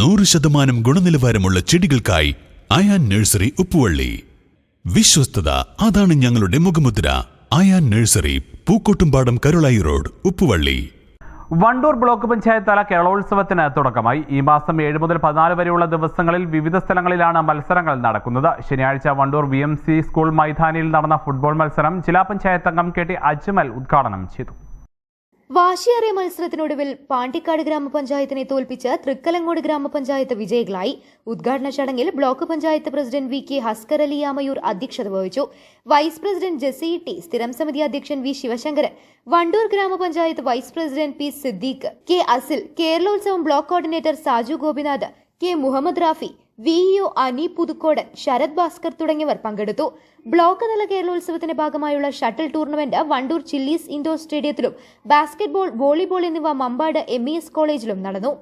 നൂറ് ശതമാനം ഗുണനിലവാരമുള്ള ചെടികൾക്കായി അയാൻ നഴ്സറി ഉപ്പുവള്ളി. വിശ്വസ്തത അതാണ് ഞങ്ങളുടെ മുഖമുദ്ര. Ayan nursery Pookkottumpadam Karulai road Uppuvalli. Wandoor block panchayat തല കേരളോത്സവത്തിന് തുടക്കമായി. ഈ മാസം ഏഴ് മുതൽ പതിനാല് വരെയുള്ള ദിവസങ്ങളിൽ വിവിധ സ്ഥലങ്ങളിലാണ് മത്സരങ്ങൾ നടക്കുന്നത്. ശനിയാഴ്ച വണ്ടൂർ വി സ്കൂൾ മൈതാനിയിൽ നടന്ന ഫുട്ബോൾ മത്സരം ജില്ലാ പഞ്ചായത്ത് അംഗം കെ ടി അജ്മൽ ഉദ്ഘാടനം ചെയ്തു. വാശിയേറിയ മത്സരത്തിനൊടുവിൽ പാണ്ടിക്കാട് ഗ്രാമപഞ്ചായത്തിനെ തോൽപ്പിച്ച് തൃക്കലങ്ങോട് ഗ്രാമപഞ്ചായത്ത് വിജയികളായി. ഉദ്ഘാടന ചടങ്ങിൽ block panchayat president V K Haskar Ali യാമയൂർ അധ്യക്ഷത വഹിച്ചു. വൈസ് പ്രസിഡന്റ് ജെസി ടി സ്ഥിരം സമിതി അധ്യക്ഷൻ വി ശിവശങ്കരൻ വണ്ടൂർ ഗ്രാമപഞ്ചായത്ത് vice president P Siddique K Asil Keralolsavam block coordinator Saju Gopinath K Muhammad Rafi VEO അനി പുതുക്കോട് ശരത് ഭാസ്കർ തുടങ്ങിയവർ പങ്കെടുത്തു. ബ്ലോക്ക് തല കേരളോത്സവത്തിന്റെ ഭാഗമായുള്ള shuttle tournament Wandoor Chillies indoor സ്റ്റേഡിയത്തിലും ബാസ്കറ്റ്ബോൾ വോളിബോൾ എന്നിവ മമ്പാട് എം എസ് കോളേജിലും നടന്നു.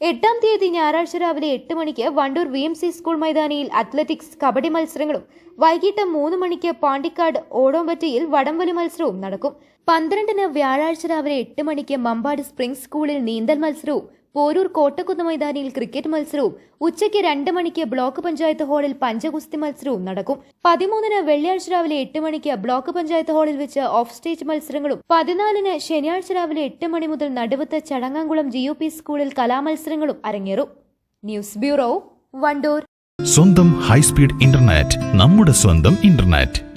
എട്ടാം തീയതി ഞായറാഴ്ച രാവിലെ എട്ട് മണിക്ക് Wandoor V M C school മൈതാനിയിൽ അത്ലറ്റിക്സ് കബഡി മത്സരങ്ങളും വൈകിട്ട് മൂന്ന് മണിക്ക് പാണ്ടിക്കാട് ഓടോമ്പറ്റയിൽ വടംവലി മത്സരവും നടക്കും. പന്ത്രണ്ടിന് വ്യാഴാഴ്ച രാവിലെ എട്ട് മണിക്ക് മമ്പാട് സ്പ്രിംഗ് സ്കൂളിൽ നീന്തൽ മത്സരവും പോരൂർ കോട്ടക്കുന്ന് മൈതാനിയിൽ ക്രിക്കറ്റ് മത്സരവും ഉച്ചയ്ക്ക് രണ്ട് മണിക്ക് ബ്ലോക്ക് പഞ്ചായത്ത് ഹാളിൽ പഞ്ചഗുസ്തി മത്സരവും നടക്കും. പതിമൂന്നിന് വെള്ളിയാഴ്ച രാവിലെ എട്ട് മണിക്ക് ബ്ലോക്ക് പഞ്ചായത്ത് ഹാളിൽ വെച്ച് ഓഫ് സ്റ്റേജ് മത്സരങ്ങളും പതിനാലിന് ശനിയാഴ്ച രാവിലെ എട്ട് മണി മുതൽ നടുവത്ത് ചടങ്ങാംകുളം ജി സ്കൂളിൽ കലാമത്സരങ്ങളും അരങ്ങേറും. News bureau Wandoor. സ്വന്തം ഹൈസ്പീഡ് ഇന്റർനെറ്റ് നമ്മുടെ സ്വന്തം ഇന്റർനെറ്റ്.